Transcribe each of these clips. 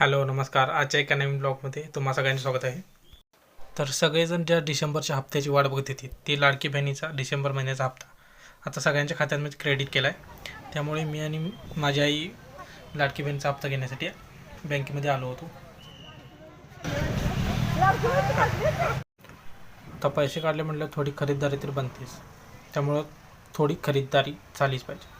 Hello नमस्कार. आजच्या एका नवीन ब्लॉगमध्ये तुम्हा सगळ्यांचे स्वागत आहे. तर सगळेजण ज्या डिसेंबरच्या हप्त्याची वाट बघत होती ती लाडकी बहिणीचा डिसेंबर महिन्याचा हप्ता. आता सगळ्यांच्या खात्यांमध्ये क्रेडिट केला आहे त्यामुळे मी आणि माझी आई लाडकी बहिणीचा हप्ता घेण्यासाठी बँकेमध्ये आलो होतो. आता पैसे काढले म्हटलं थोडी खरीददारी तर बनतेच. त्यामुळं थोडी खरीददारी झालीच पाहिजे.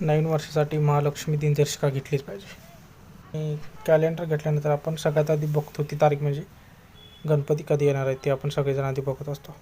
नवीन वर्षासाठी महालक्ष्मी दिनदर्शिका घेतलीच पाहिजे. आणि कॅलेंडर घेतल्यानंतर आपण सगळ्यात आधी बघतो ती तारीख म्हणजे गणपती कधी येणार आहे ते आपण सगळेजण आधी बघत असतो.